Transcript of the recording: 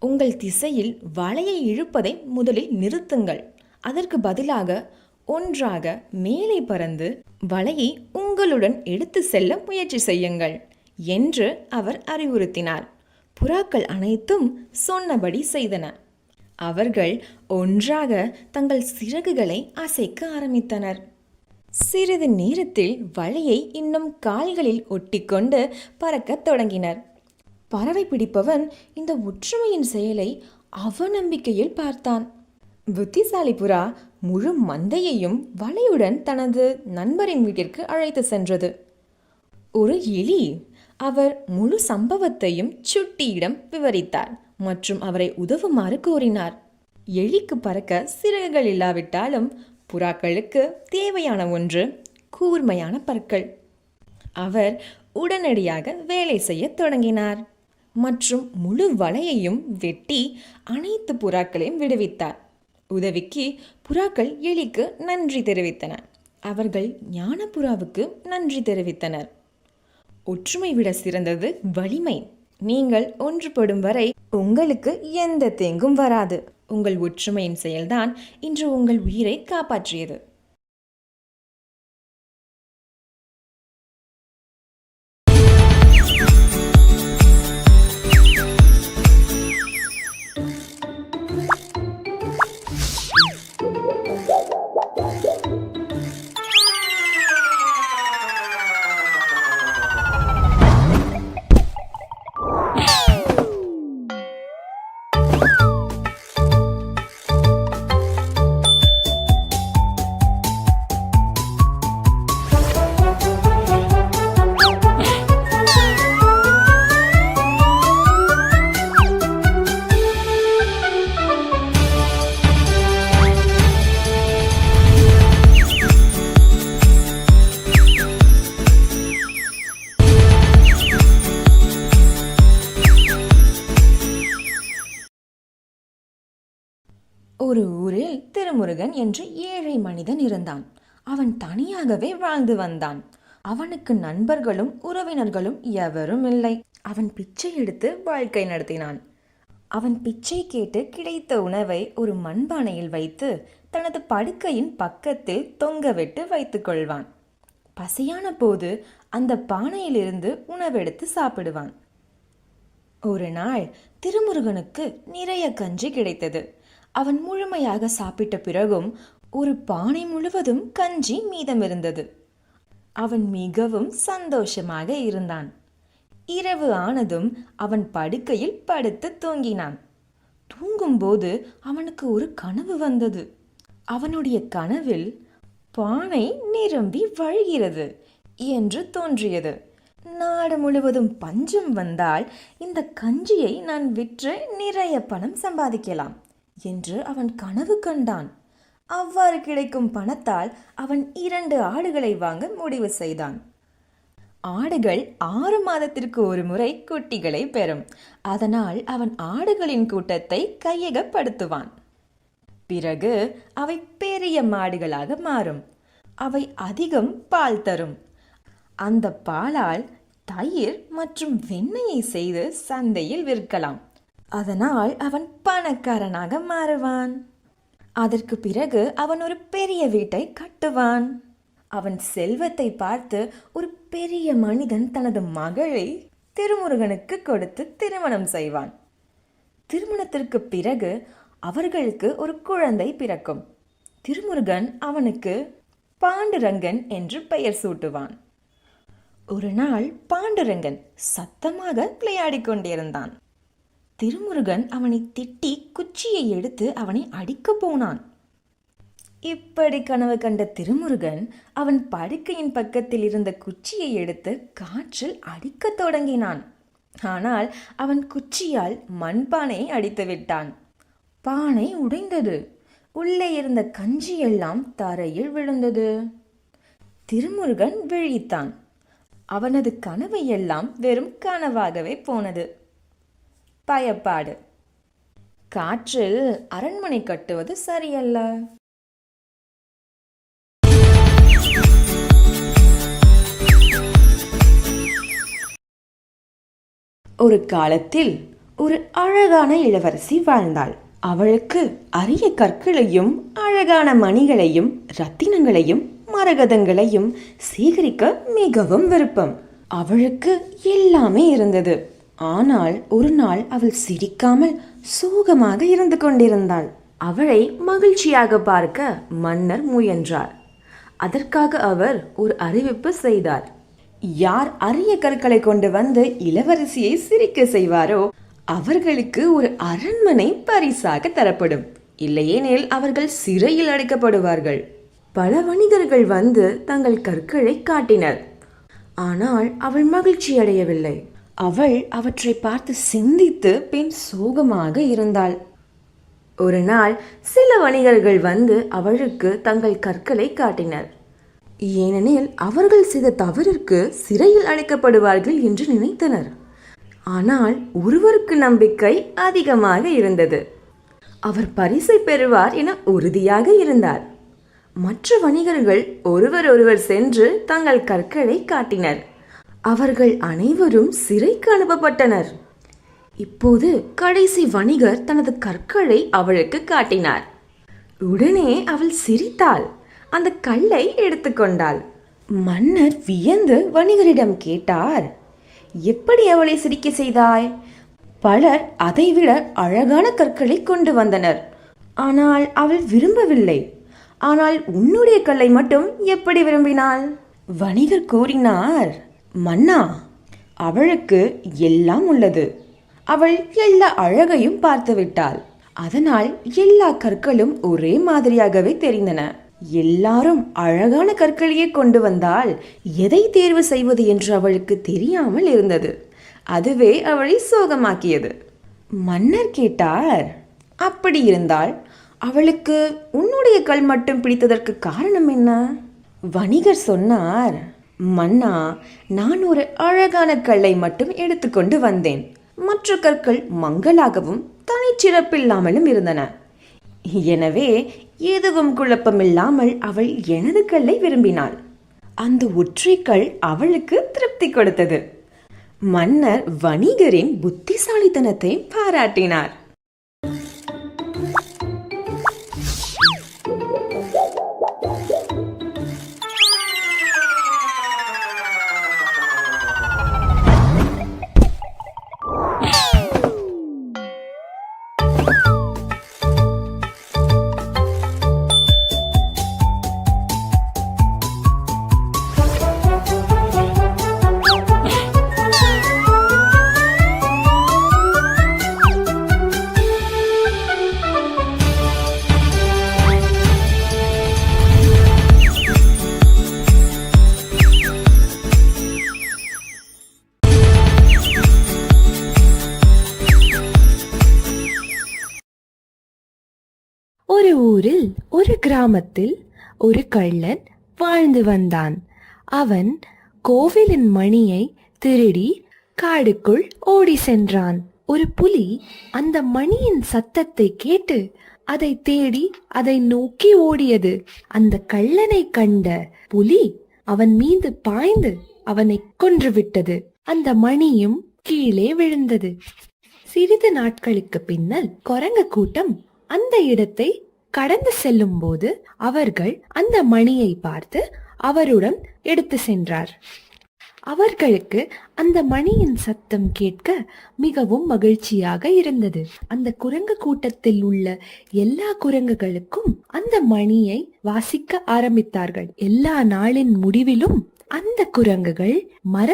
உங்கள் திசையில் வலையை இழுப்பதை முதலில் நிறுத்துங்கள். அதற்கு பதிலாக ஒன்றாக மேலே பறந்து வலையை உங்களுடன் எடுத்து செல்ல முயற்சி செய்யுங்கள் என்று அவர் அறிவுறுத்தினார். புறாக்கள் அனைத்தும் சொன்னபடி செய்தன. அவர்கள் ஒன்றாக தங்கள் சிறகுகளை அசைக்க ஆரம்பித்தனர். சிறிது நேரத்தில் வலையை இன்னும் கால்களில் ஒட்டிக்கொண்டு பறக்கத் தொடங்கினர். பறவை பிடிப்பவன் இந்த ஒற்றுமையின் செயலை அவநம்பிக்கையில் பார்த்தான். புத்திசாலி புறா முழு மந்தையையும் வலையுடன் தனது நண்பரின் வீட்டிற்கு அழைத்து சென்றது. ஒரு எலி அவர் முழு சம்பவத்தையும் சுட்டியிடம் விவரித்தார் மற்றும் அவரை உதவுமாறு கூறினார். எலிக்கு பறக்க சிறகுகள் இல்லாவிட்டாலும் புறாக்களுக்கு தேவையான ஒன்று கூர்மையான பற்கள். அவர் உடனடியாக வேலை செய்யத் தொடங்கினார். மற்றும் முழு வலையையும் வெட்டி அனைத்து புறாக்களையும் விடுவித்தார். உதவிக்கு புறாக்கள் எலிக்கு நன்றி தெரிவித்தன. அவர்கள் ஞானபுறாவுக்கு நன்றி தெரிவித்தனர். ஒற்றுமை விட சிறந்தது வலிமை. நீங்கள் ஒன்றுபடும் வரை உங்களுக்கு எந்த தேங்கும் வராது. உங்கள் ஒற்றுமையின் செயல்தான் இன்று உங்கள் உயிரை காப்பாற்றியது. ஒரு ஊரில் திருமுருகன் என்று ஏழை மனிதன் இருந்தான். அவன் தனியாகவே வாழ்ந்து வந்தான். அவனுக்கு நண்பர்களும் உறவினர்களும் எவரும் இல்லை. அவன் பிச்சை எடுத்து வாழ்க்கை நடத்தினான். அவன் பிச்சை கேட்டு கிடைத்த உணவை ஒரு மண்பானையில் வைத்து தனது படுக்கையின் பக்கத்தில் தொங்கவிட்டு வைத்துக் கொள்வான். பசியான போது அந்த பானையிலிருந்து உணவெடுத்து சாப்பிடுவான். ஒரு நாள் திருமுருகனுக்கு நிறைய கஞ்சி கிடைத்தது. அவன் முழுமையாக சாப்பிட்ட பிறகும் ஒரு பானை முழுவதும் கஞ்சி மீதமிருந்தது. அவன் மிகவும் சந்தோஷமாக இருந்தான். இரவு ஆனதும் அவன் படுக்கையில் படுத்து தூங்கினான். தூங்கும்போது அவனுக்கு ஒரு கனவு வந்தது. அவனுடைய கனவில் பானை நிரம்பி வழிகிறது என்று தோன்றியது. நாடு முழுவதும் பஞ்சம் வந்தால் இந்த கஞ்சியை நான் விற்று நிறைய பணம் சம்பாதிக்கலாம். என்று அவன் கனவு கண்டான். அவ்வாறு கிடைக்கும் பணத்தால் அவன் இரண்டு ஆடுகளை வாங்க முடிவு செய்தான். ஆடுகள் ஆறு மாதத்திற்கு ஒரு முறை குட்டிகளை பெறும். அதனால் அவன் ஆடுகளின் கூட்டத்தை கையகப்படுத்துவான். பிறகு அவை பெரிய மாடுகளாக மாறும். அவை அதிகம் பால் தரும். அந்த பாலால் தயிர் மற்றும் வெண்ணெயை செய்து சந்தையில் விற்கலாம். அதனால் அவன் பணக்காரனாக மாறுவான். அதற்கு பிறகு அவன் ஒரு பெரிய வீட்டை கட்டுவான். அவன் செல்வத்தை பார்த்து ஒரு பெரிய மனிதன் தனது மகளை திருமுருகனுக்கு கொடுத்து திருமணம் செய்வான். திருமணத்திற்கு பிறகு அவர்களுக்கு ஒரு குழந்தை பிறக்கும். திருமுருகன் அவனுக்கு பாண்டுரங்கன் என்று பெயர் சூட்டுவான். ஒரு நாள் பாண்டுரங்கன் சத்தமாக விளையாடிக் கொண்டிருந்தான். திருமுருகன் அவனை திட்டி குச்சியை எடுத்து அவனை அடிக்கப் போனான். இப்படி கனவு கண்ட திருமுருகன் அவன் படுக்கையின் பக்கத்தில் இருந்த குச்சியை எடுத்து காற்றில் அடிக்கத் தொடங்கினான். ஆனால் அவன் குச்சியால் மண்பானையை அடித்து விட்டான். பானை உடைந்தது. உள்ளே இருந்த கஞ்சி எல்லாம் தரையில் விழுந்தது. திருமுருகன் விழித்தான். அவனது கனவு எல்லாம் வெறும் கனவாகவே போனது. பயப்பாடு. காற்றில் அரண்மனை கட்டுவது சரியல்ல. ஒரு காலத்தில் ஒரு அழகான இளவரசி வாழ்ந்தாள். அவளுக்கு அரிய கற்களையும் அழகான மணிகளையும் ரத்தினங்களையும் மரகதங்களையும் சேகரிக்க மிகவும் விருப்பம். அவளுக்கு எல்லாமே இருந்தது. ஆனால் ஒரு நாள் அவள் சிரிக்காமல் சோகமாக இருந்து கொண்டிருந்தாள். அவளை மகிழ்ச்சியாக பார்க்க மன்னர் முயன்றார். அதற்காக அவர் ஒரு அறிவிப்பு செய்தார். யார் அரிய கற்களை கொண்டு வந்து இளவரசியை சிரிக்க செய்வாரோ அவர்களுக்கு ஒரு அரண்மனை பரிசாக தரப்படும். இல்லையேனில் அவர்கள் சிறையில் அடைக்கப்படுவார்கள். பல வணிகர்கள் வந்து தங்கள் கற்களை காட்டினர். ஆனால் அவள் மகிழ்ச்சி அடையவில்லை அவள் அவற்றை பார்த்து சிந்தித்து பின் சோகமாக இருந்தாள். ஒரு நாள் சில வணிகர்கள் வந்து அவளுக்கு தங்கள் கற்களை காட்டினர். ஏனெனில் அவர்கள் செய்த தவறிற்கு சிறையில் அழைக்கப்படுவார்கள் என்று நினைத்தனர். ஆனால் ஒருவருக்கு நம்பிக்கை அதிகமாக இருந்தது. அவர் பரிசை பெறுவார் என உறுதியாக இருந்தார். மற்ற வணிகர்கள் ஒருவர் ஒருவர் சென்று தங்கள் கற்களை காட்டினர். அவர்கள் அனைவரும் சிறைக்கு அனுப்பப்பட்டனர். இப்போது கடைசி வணிகர் தனது கற்களை அவளுக்கு காட்டினார். உடனே அவள் சிரித்தாள். அந்த கல்லை எடுத்துக்கொண்டாள் மன்னர் வியந்து வணிகரிடம் கேட்டார் எப்படி அவளை சிரிக்க செய்தாய்? பலர் அதைவிட அழகான கற்களை கொண்டு வந்தனர். ஆனால் அவள் விரும்பவில்லை. ஆனால் உன்னுடைய கல்லை மட்டும் எப்படி விரும்பினாள்? வணிகர் கூறினார் மன்னா அவளுக்கு எல்லாம் உள்ளது. அவள் எல்லா அழகையும் பார்த்து விட்டாள். அதனால் எல்லா கற்களும் ஒரே மாதிரியாகவே தெரிந்தன. எல்லாரும் அழகான கற்களையே கொண்டு வந்தால் எதை தேர்வு செய்வது என்று அவளுக்கு தெரியாமல் இருந்தது. அதுவே அவளை சோகமாக்கியது. மன்னர் கேட்டார் அப்படி இருந்தால் அவளுக்கு உன்னுடைய கல் மட்டும் பிடித்ததற்கு காரணம் என்ன? வணிகர் சொன்னார் மன்னா நான் ஒரு அழகான கல்லை மட்டும் எடுத்துக்கொண்டு வந்தேன். மற்ற கற்கள் மங்களாகவும் தனிச்சிறப்பில்லாமலும் இருந்தன. எனவே எதுவும் குழப்பமில்லாமல் அவள் எனது கல்லை விரும்பினாள். அந்த ஒற்றைக்கல் அவளுக்கு திருப்தி கொடுத்தது. மன்னர் வணிகரின் புத்திசாலித்தனத்தை பாராட்டினார். ஊரில் ஒரு கிராமத்தில் ஒரு கள்ளன் வாழ்ந்து வந்தான். அவன் கோவிலின் மணியை திருடி காடுக்குள் ஓடி சென்றான். ஒரு புலி அந்த மணியின் சத்தத்தை கேட்டு அதை தேடி அதை நோக்கி ஓடியது. அந்த கள்ளனை கண்ட புலி அவன் மீது பாய்ந்து அவனை கொன்றுவிட்டது அந்த மணியும் கீழே விழுந்தது. சிறிது நாட்களுக்கு பின்னல் குரங்கு கூட்டம் அந்த இடத்தை கடந்து செல்லும் போது அவர்கள் அந்த மணியை பார்த்து அவருடன் எடுத்து சென்றார். அவர்களுக்கு அந்த மணியின் சத்தம் கேட்க மிகவும் மகிழ்ச்சியாக இருந்தது. அந்த குரங்கு கூட்டத்தில் உள்ள எல்லா குரங்குகளுக்கும் அந்த மணியை வாசிக்க ஆரம்பித்தார்கள். எல்லா நாளின் முடிவிலும் அந்த குரங்குகள் மர